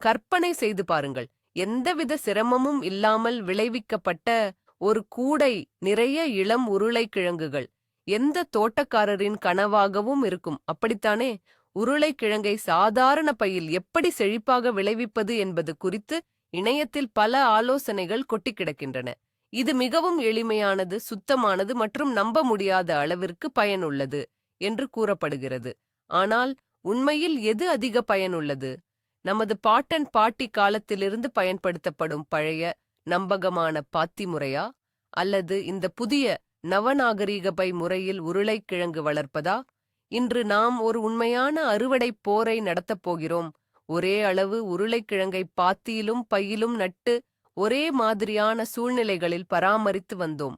கற்பனை செய்து பாருங்கள். எந்தவித சிரமமும் இல்லாமல் விளைவிக்கப்பட்ட ஒரு கூடை நிறைய இளம் உருளைக்கிழங்குகள். எந்த தோட்டக்காரரின் கனவாகவும் இருக்கும். அப்படித்தானே? உருளைக்கிழங்கை சாதாரண பையில் எப்படி செழிப்பாக விளைவிப்பது என்பது குறித்து இணையத்தில் பல ஆலோசனைகள் கொட்டி கிடக்கின்றன. இது மிகவும் எளிமையானது சுத்தமானது மற்றும் நம்ப முடியாத அளவிற்கு பயனுள்ளது என்று கூறப்படுகிறது. ஆனால் உண்மையில் எது அதிக பயனுள்ளது? நமது பாட்டன் பாட்டி காலத்திலிருந்து பயன்படுத்தப்படும் பழைய நம்பகமான பாத்தி முறையா? அல்லது இந்த புதிய நவநாகரீகபை முறையில் உருளைக்கிழங்கு வளர்ப்பதா? இன்று நாம் ஒரு உண்மையான அறுவடைப் போரை நடத்தப் போகிறோம். ஒரே அளவு உருளைக்கிழங்கை பாத்தியிலும் பையிலும் நட்டு ஒரே மாதிரியான சூழ்நிலைகளில் பராமரித்து வந்தோம்.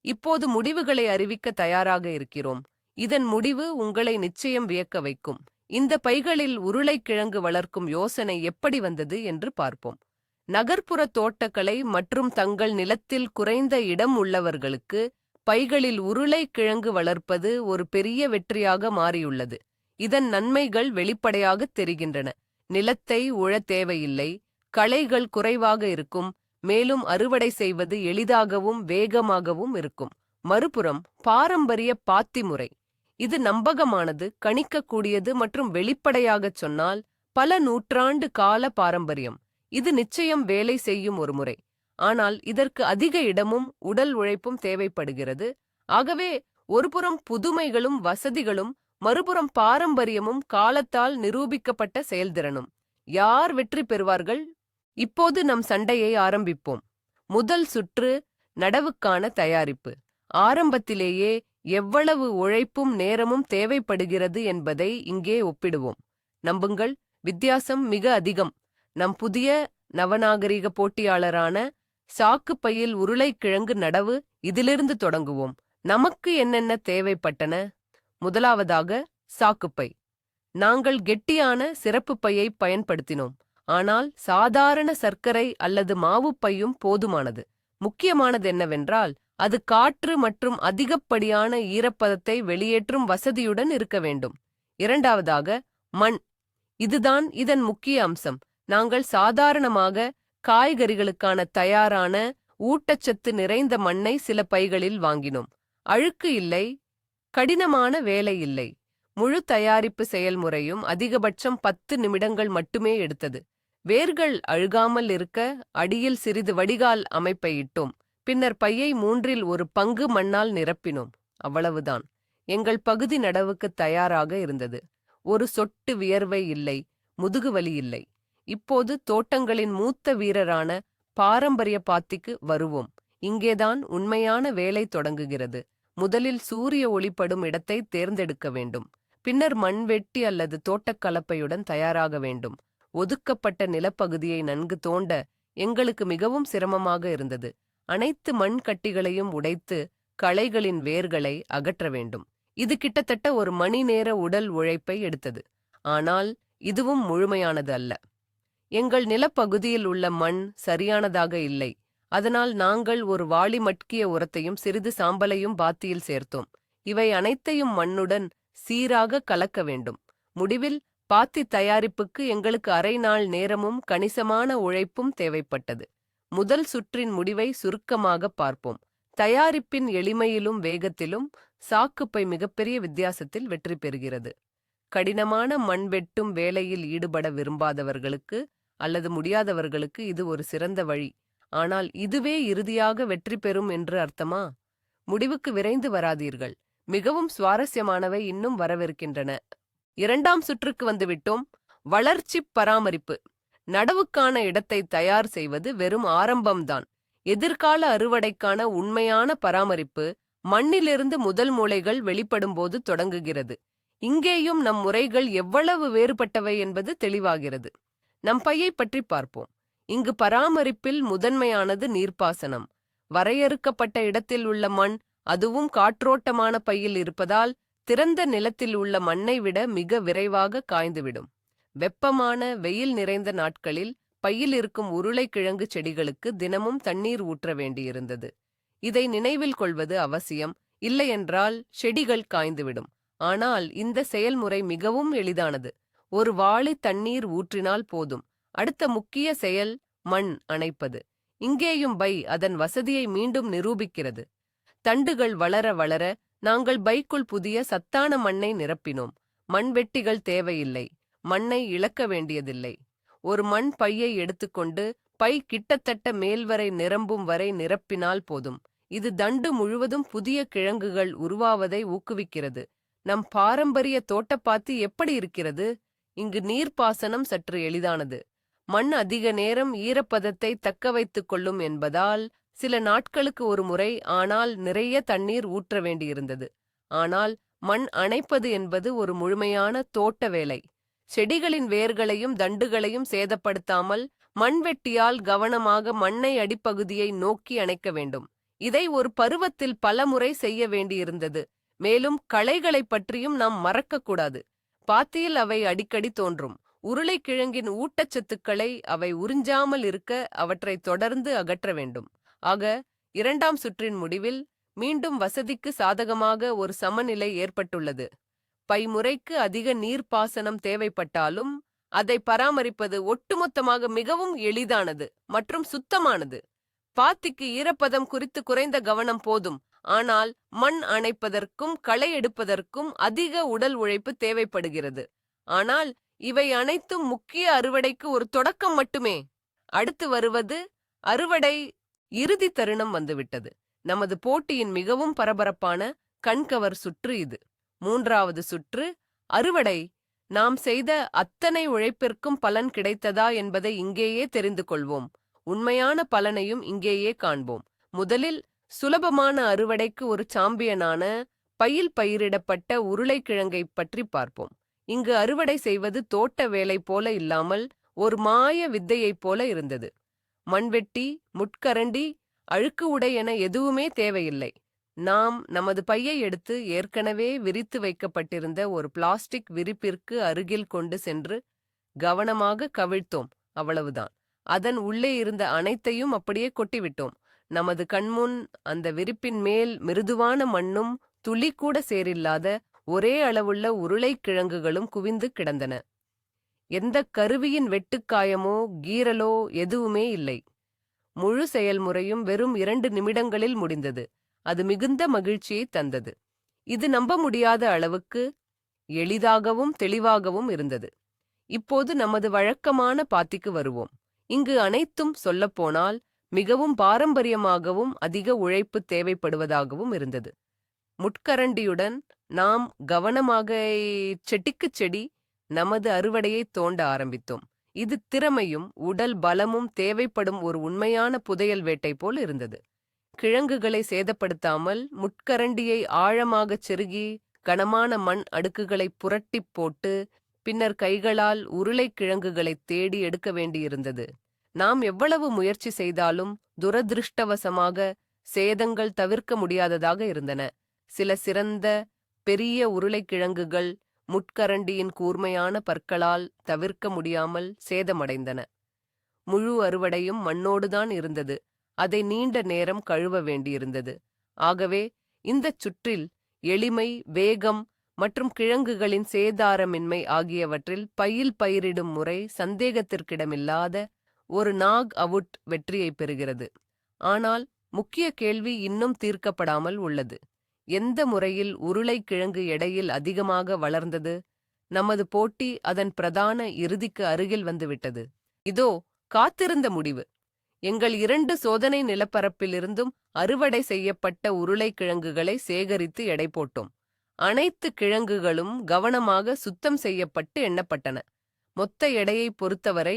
இப்போது முடிவுகளை அறிவிக்க தயாராக இருக்கிறோம். இதன் முடிவு உங்களை நிச்சயம் வியக்க வைக்கும். இந்த பைகளில் உருளைக்கிழங்கு வளர்க்கும் யோசனை எப்படி வந்தது என்று பார்ப்போம். நகர்ப்புற தோட்டக்கலை மற்றும் தங்கள் நிலத்தில் குறைந்த இடம் உள்ளவர்களுக்கு பைகளில் உருளைக்கிழங்கு வளர்ப்பது ஒரு பெரிய வெற்றியாக மாறியுள்ளது. இதன் நன்மைகள் வெளிப்படையாகத் தெரிகின்றன. நிலத்தை உழ தேவையில்லை. களைகள் குறைவாக இருக்கும். மேலும் அறுவடை செய்வது எளிதாகவும் வேகமாகவும் இருக்கும். மறுபுறம் பாரம்பரிய பாத்தி முறை. இது நம்பகமானது கணிக்கக்கூடியது மற்றும் வெளிப்படையாகச் சொன்னால் பல நூற்றாண்டு கால பாரம்பரியம். இது நிச்சயம் வேலை செய்யும் ஒரு முறை. ஆனால் இதற்கு அதிக இடமும் உடல் உழைப்பும் தேவைப்படுகிறது. ஆகவே ஒருபுறம் புதுமைகளும் வசதிகளும் மறுபுறம் பாரம்பரியமும் காலத்தால் நிரூபிக்கப்பட்ட செயல்திறனும். யார் வெற்றி பெறுவார்கள்? இப்போது நம் சண்டையை ஆரம்பிப்போம். முதல் சுற்று நடவுக்கான தயாரிப்பு. ஆரம்பத்திலேயே எவ்வளவு உழைப்பும் நேரமும் தேவைப்படுகிறது என்பதை இங்கே ஒப்பிடுவோம். நம்புங்கள் வித்தியாசம் மிக அதிகம். நம் புதிய நவநாகரிக போட்டியாளரான சாக்கு பையில் உருளைக்கிழங்கு நடவு இதிலிருந்து தொடங்குவோம். நமக்கு என்னென்ன தேவைப்பட்டன? முதலாவதாக சாக்குப்பை நாங்கள் கெட்டியான சிறப்பு பையை பயன்படுத்தினோம். ஆனால் சாதாரண சர்க்கரை அல்லது மாவுப்பையும் போதுமானது. முக்கியமானது என்னவென்றால் அது காற்று மற்றும் அதிகப்படியான ஈரப்பதத்தை வெளியேற்றும் வசதியுடன் இருக்க வேண்டும். இரண்டாவதாக மண். இதுதான் இதன் முக்கிய அம்சம். நாங்கள் சாதாரணமாக காய்கறிகளுக்கான தயாரான ஊட்டச்சத்து நிறைந்த மண்ணை சில பைகளில் வாங்கினோம். அழுக்கு இல்லை கடினமான வேலை இல்லை. முழு தயாரிப்பு செயல்முறையும் அதிகபட்சம் பத்து நிமிடங்கள் மட்டுமே எடுத்தது. வேர்கள் அழுகாமல் இருக்க அடியில் சிறிது வடிகால் அமைப்பை இட்டோம். பின்னர் பையை மூன்றில் ஒரு பங்கு மண்ணால் நிரப்பினோம். அவ்வளவுதான். எங்கள் பகுதி நடவுக்கு தயாராக இருந்தது. ஒரு சொட்டு வியர்வை இல்லை முதுகுவலி இல்லை. இப்போது தோட்டங்களின் மூத்த வீரரான பாரம்பரிய பாத்திக்கு வருவோம். இங்கேதான் உண்மையான வேலை தொடங்குகிறது. முதலில் சூரிய ஒளிப்படும் இடத்தை தேர்ந்தெடுக்க வேண்டும். பின்னர் மண்வெட்டி அல்லது தோட்டக்கலப்பையுடன் தயாராக வேண்டும். ஒதுக்கப்பட்ட நிலப்பகுதியை நன்கு தோண்ட எங்களுக்கு மிகவும் சிரமமாக இருந்தது. அனைத்து மண் கட்டிகளையும் உடைத்து களைகளின் வேர்களை அகற்ற வேண்டும். இது கிட்டத்தட்ட ஒரு மணி நேர உடல் உழைப்பை எடுத்தது. ஆனால் இதுவும் முழுமையானது அல்ல. எங்கள் நிலப்பகுதியில் உள்ள மண் சரியானதாக இல்லை. அதனால் நாங்கள் ஒரு வாளி மட்கிய உரத்தையும் சிறிது சாம்பலையும் பாத்தியில் சேர்த்தோம். இவை அனைத்தையும் மண்ணுடன் சீராக கலக்க வேண்டும். முடிவில் பாத்தி தயாரிப்புக்கு எங்களுக்கு அரை நாள் நேரமும் கணிசமான உழைப்பும் தேவைப்பட்டது. முதல் சுற்றின் முடிவை சுருக்கமாக பார்ப்போம். தயாரிப்பின் எளிமையிலும் வேகத்திலும் சாக்குப்பை மிகப்பெரிய வித்தியாசத்தில் வெற்றி பெறுகிறது. கடினமான மண் வெட்டும் வேலையில் ஈடுபட விரும்பாதவர்களுக்கு அல்லது முடியாதவர்களுக்கு இது ஒரு சிறந்த வழி. ஆனால் இதுவே இறுதியாக வெற்றி பெறும் என்று அர்த்தமா? முடிவுக்கு விரைந்து வராதீர்கள். மிகவும் சுவாரஸ்யமானவை இன்னும் வரவிருக்கின்றன. இரண்டாம் சுற்றுக்கு வந்துவிட்டோம். வளர்ச்சி பராமரிப்பு. நடவுக்கான இடத்தை தயார் செய்வது வெறும் ஆரம்பம்தான். எதிர்கால அறுவடைக்கான உண்மையான பராமரிப்பு மண்ணிலிருந்து முதல் மூளைகள் வெளிப்படும்போது தொடங்குகிறது. இங்கேயும் நம் முறைகள் எவ்வளவு வேறுபட்டவை என்பது தெளிவாகிறது. நம் பையை பற்றி பார்ப்போம். இங்கு பராமரிப்பில் முதன்மையானது நீர்ப்பாசனம். வரையறுக்கப்பட்ட இடத்தில் உள்ள மண் அதுவும் காற்றோட்டமான பையில் இருப்பதால் திறந்த நிலத்தில் உள்ள மண்ணை விட மிக விரைவாக காய்ந்துவிடும். வெப்பமான வெயில் நிறைந்த நாட்களில் பையில் இருக்கும் உருளைக்கிழங்கு செடிகளுக்கு தினமும் தண்ணீர் ஊற்ற வேண்டியிருந்தது. இதை நினைவில் கொள்வது அவசியம். இல்லையென்றால் செடிகள் காய்ந்துவிடும். ஆனால் இந்த செயல்முறை மிகவும் எளிதானது. ஒரு வாளி தண்ணீர் ஊற்றினால் போதும். அடுத்த முக்கிய செயல் மண் அணைப்பது. இங்கேயும் பை அதன் வசதியை மீண்டும் நிரூபிக்கிறது. தண்டுகள் வளர வளர நாங்கள் பைக்குள் புதிய சத்தான மண்ணை நிரப்பினோம். மண்வெட்டிகள் தேவையில்லை. மண்ணை இழக்க வேண்டியதில்லை. ஒரு மண் பையை எடுத்துக்கொண்டு பை கிட்டத்தட்ட மேல்வரை நிரம்பும் வரை நிரப்பினால் போதும். இது தண்டு முழுவதும் புதிய கிழங்குகள் உருவாவதை ஊக்குவிக்கிறது. நம் பாரம்பரிய தோட்டப்பாத்து எப்படி இருக்கிறது? இங்கு நீர்ப்பாசனம் சற்று எளிதானது. மண் அதிக நேரம் ஈரப்பதத்தை தக்க வைத்துக் கொள்ளும் என்பதால் சில நாட்களுக்கு ஒரு முறை ஆனால் நிறைய தண்ணீர் ஊற்ற வேண்டியிருந்தது. ஆனால் மண் அணைப்பது என்பது ஒரு முழுமையான தோட்ட வேலை. செடிகளின் வேர்களையும் தண்டுகளையும் சேதப்படுத்தாமல் மண்வெட்டியால் கவனமாக மண்ணை அடிப்பகுதியை நோக்கி அணைக்க வேண்டும். இதை ஒரு பருவத்தில் பலமுறை செய்ய வேண்டியிருந்தது. மேலும் களைகளைப் பற்றியும் நாம் மறக்கக்கூடாது பாத்தியில் அவை அடிக்கடி தோன்றும். உருளைக்கிழங்கின் ஊட்டச்சத்துக்களை அவை உறிஞ்சாமல் இருக்க அவற்றை தொடர்ந்து அகற்ற வேண்டும். ஆக இரண்டாம் சுற்றின் முடிவில் மீண்டும் வசதிக்கு சாதகமாக ஒரு சமநிலை ஏற்பட்டுள்ளது. பைமுறைக்கு அதிக நீர்ப்பாசனம் தேவைப்பட்டாலும் அதை பராமரிப்பது ஒட்டுமொத்தமாக மிகவும் எளிதானது மற்றும் சுத்தமானது. பாத்திக்கு ஈரப்பதம் குறித்து குறைந்த கவனம் போதும் ஆனால் மண் அணைப்பதற்கும் களை எடுப்பதற்கும் அதிக உடல் உழைப்பு தேவைப்படுகிறது. ஆனால் இவை அனைத்தும் முக்கிய அறுவடைக்கு ஒரு தொடக்கம் மட்டுமே. அடுத்து வருவது அறுவடை இறுதி தருணம் வந்துவிட்டது. நமது போட்டியின் மிகவும் பரபரப்பான கண்கவர் சுற்று இது. மூன்றாவது சுற்று அறுவடை. நாம் செய்த அத்தனை உழைப்பிற்கும் பலன் கிடைத்ததா என்பதை இங்கேயே தெரிந்து கொள்வோம். உண்மையான பலனையும் இங்கேயே காண்போம். முதலில் சுலபமான அறுவடைக்கு ஒரு சாம்பியனான பயில் பயிரிடப்பட்ட உருளைக்கிழங்கைப் பற்றி பார்ப்போம். இங்கு அறுவடை செய்வது தோட்ட வேலை போல இல்லாமல் ஒரு மாய வித்தையைப் போல இருந்தது. மண்வெட்டி முட்கரண்டி அழுக்கு உடை என எதுவுமே தேவையில்லை. நாம் நமது பையை எடுத்து ஏற்கனவே விரித்து வைக்கப்பட்டிருந்த ஒரு பிளாஸ்டிக் விரிப்பிற்கு அருகில் கொண்டு சென்று கவனமாக கவிழ்த்தோம் அவ்வளவுதான். அதன் உள்ளே இருந்த அனைத்தையும் அப்படியே கொட்டிவிட்டோம். நமது கண்முன் அந்த விரிப்பின் மேல் மிருதுவான மண்ணும் துளி கூட சேரில்லாத ஒரே அளவுள்ள உருளைக்கிழங்குகளும் குவிந்து கிடந்தன. எந்த கருவியின் வெட்டுக்காயமோ கீறலோ எதுவுமே இல்லை. முழு செயல்முறையும் வெறும் இரண்டு நிமிடங்களில் முடிந்தது. அது மிகுந்த மகிழ்ச்சியை தந்தது. இது நம்ப முடியாத அளவுக்கு எளிதாகவும் தெளிவாகவும் இருந்தது. இப்போது நமது வழக்கமான பாத்திக்கு வருவோம். இங்கு அனைத்தும் சொல்லப்போனால் மிகவும் பாரம்பரியமாகவும் அதிக உழைப்பு தேவைப்படுவதாகவும் இருந்தது. முட்கரண்டியுடன் நாம் கவனமாக செட்டிக்குச் செடி நமது அறுவடையை தோண்ட ஆரம்பித்தோம். இது திறமையும் உடல் பலமும் தேவைப்படும் ஒரு உண்மையான புதையல் வேட்டை போல் இருந்தது. கிழங்குகளை சேதப்படுத்தாமல் முட்கரண்டியை ஆழமாகச் செருகி கனமான மண் அடுக்குகளை புரட்டிப் போட்டு பின்னர் கைகளால் உருளைக்கிழங்குகளைத் தேடி எடுக்க வேண்டியிருந்தது. நாம் எவ்வளவு முயற்சி செய்தாலும் துரதிருஷ்டவசமாக சேதங்கள் தவிர்க்க முடியாததாக இருந்தன. சில சிறந்த பெரிய உருளைக்கிழங்குகள் முட்கரண்டியின் கூர்மையான பற்களால் தவிர்க்க முடியாமல் சேதமடைந்தன. முழு அறுவடையும் மண்ணோடுதான் இருந்தது. அதை நீண்ட நேரம் கழுவ வேண்டியிருந்தது. ஆகவே இந்தச் சுற்றில் எளிமை வேகம் மற்றும் கிழங்குகளின் சேதாரமின்மை ஆகியவற்றில் பயில் பயிரிடும் முறை சந்தேகத்திற்கிடமில்லாத ஒரு நாக் அவுட் வெற்றியை பெறுகிறது. ஆனால் முக்கிய கேள்வி இன்னும் தீர்க்கப்படாமல் உள்ளது. எந்த முறையில் உருளைக்கிழங்கு எடையில் அதிகமாக வளர்ந்தது? நமது போட்டி அதன் பிரதான இறுதிக்கு அருகில் வந்துவிட்டது. இதோ காத்திருந்த முடிவு. எங்கள் இரண்டு சோதனை நிலப்பரப்பிலிருந்தும் அறுவடை செய்யப்பட்ட உருளைக்கிழங்குகளை சேகரித்து எடை போட்டோம். அனைத்து கிழங்குகளும் கவனமாக சுத்தம் செய்யப்பட்டு எண்ணப்பட்டன. மொத்த எடையை பொறுத்தவரை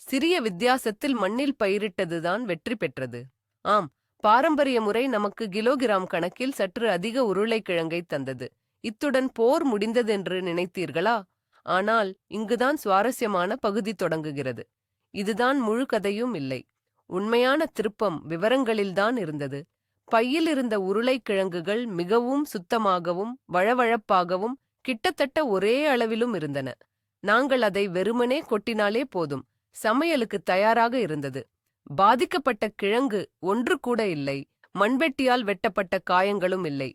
சிறிய வித்தியாசத்தில் மண்ணில் பயிரிட்டதுதான் வெற்றி பெற்றது. ஆம் பாரம்பரிய முறை நமக்கு கிலோகிராம் கணக்கில் சற்று அதிக உருளைக்கிழங்கை தந்தது. இத்துடன் போர் முடிந்ததென்று நினைத்தீர்களா? ஆனால் இங்குதான் சுவாரஸ்யமான பகுதி தொடங்குகிறது. இதுதான் முழு கதையும் இல்லை. உண்மையான திருப்பம் விவரங்களில்தான் இருந்தது. பையில் இருந்த உருளைக்கிழங்குகள் மிகவும் சுத்தமாகவும் வழவழப்பாகவும் கிட்டத்தட்ட ஒரே அளவிலும் இருந்தன. நாங்கள் அதை வெறுமனே கொட்டினாலே போதும். சமையலுக்கு தயாராக இருந்தது. பாதிக்கப்பட்ட கிழங்கு ஒன்று கூட இல்லை. மண்வெட்டியால் வெட்டப்பட்ட காயங்களும் இல்லை.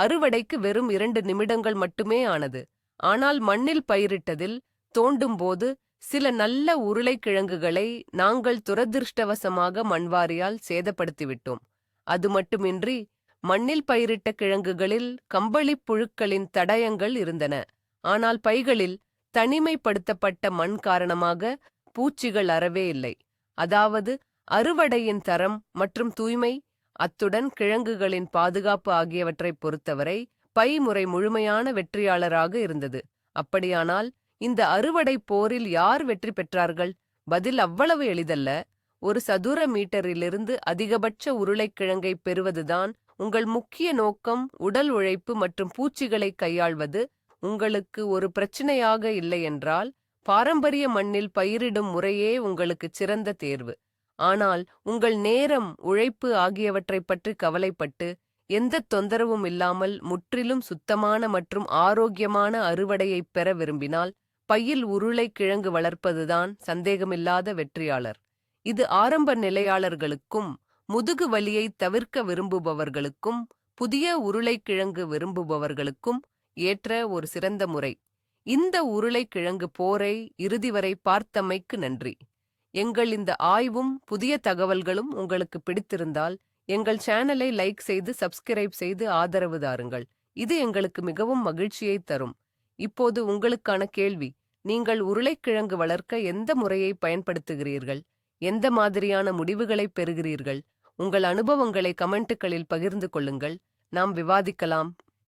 அறுவடைக்கு வெறும் இரண்டு நிமிடங்கள் மட்டுமே ஆனது. ஆனால் மண்ணில் பயிரிட்டதில் தோண்டும்போது சில நல்ல உருளைக்கிழங்குகளை நாங்கள் துரதிருஷ்டவசமாக மண்வாரியால் சேதப்படுத்திவிட்டோம். அது மட்டுமின்றி மண்ணில் பயிரிட்ட கிழங்குகளில் கம்பளிப் புழுக்களின் தடயங்கள் இருந்தன. ஆனால் பைகளில் தனிமைப்படுத்தப்பட்ட மண் காரணமாக பூச்சிகள் அறவே இல்லை. அதாவது அறுவடையின் தரம் மற்றும் தூய்மை அத்துடன் கிழங்குகளின் பாதுகாப்பு ஆகியவற்றைப் பொறுத்தவரை பை முறை முழுமையான வெற்றியாளராக இருந்தது. அப்படியானால் இந்த அறுவடை போரில் யார் வெற்றி பெற்றார்கள்? பதில் அவ்வளவு எளிதல்ல. ஒரு சதுர மீட்டரிலிருந்து அதிகபட்ச உருளைக்கிழங்கை பெறுவதுதான் உங்கள் முக்கிய நோக்கம். உடல் உழைப்பு மற்றும் பூச்சிகளை கையாள்வது உங்களுக்கு ஒரு பிரச்சனையாக இல்லையென்றால் பாரம்பரிய மண்ணில் பயிரிடும் முறையே உங்களுக்கு சிறந்த தேர்வு. ஆனால் உங்கள் நேரம் உழைப்பு ஆகியவற்றைப் பற்றி கவலைப்பட்டு எந்த தொந்தரவும் இல்லாமல் முற்றிலும் சுத்தமான மற்றும் ஆரோக்கியமான அறுவடையைப் பெற விரும்பினால் பையில் உருளை கிழங்கு வளர்ப்பதுதான் சந்தேகமில்லாத வெற்றியாளர். இது ஆரம்ப நிலையாளர்களுக்கும் முதுகு வலியை தவிர்க்க விரும்புபவர்களுக்கும் புதிய உருளைக்கிழங்கு விரும்புபவர்களுக்கும் ஏற்ற ஒரு சிறந்த முறை. இந்த உருளைக்கிழங்கு போரை இறுதி வரை பார்த்தமைக்கு நன்றி. எங்கள் இந்த ஆய்வும் புதிய தகவல்களும் உங்களுக்கு பிடித்திருந்தால் எங்கள் சேனலை லைக் செய்து சப்ஸ்கிரைப் செய்து ஆதரவு தாருங்கள். இது எங்களுக்கு மிகவும் மகிழ்ச்சியை தரும். இப்போது உங்களுக்கான கேள்வி. நீங்கள் உருளைக்கிழங்கு வளர்க்க எந்த முறையை பயன்படுத்துகிறீர்கள்? எந்த மாதிரியான முடிவுகளை பெறுகிறீர்கள்? உங்கள் அனுபவங்களை கமெண்ட்டுகளில் பகிர்ந்து கொள்ளுங்கள். நாம் விவாதிக்கலாம்.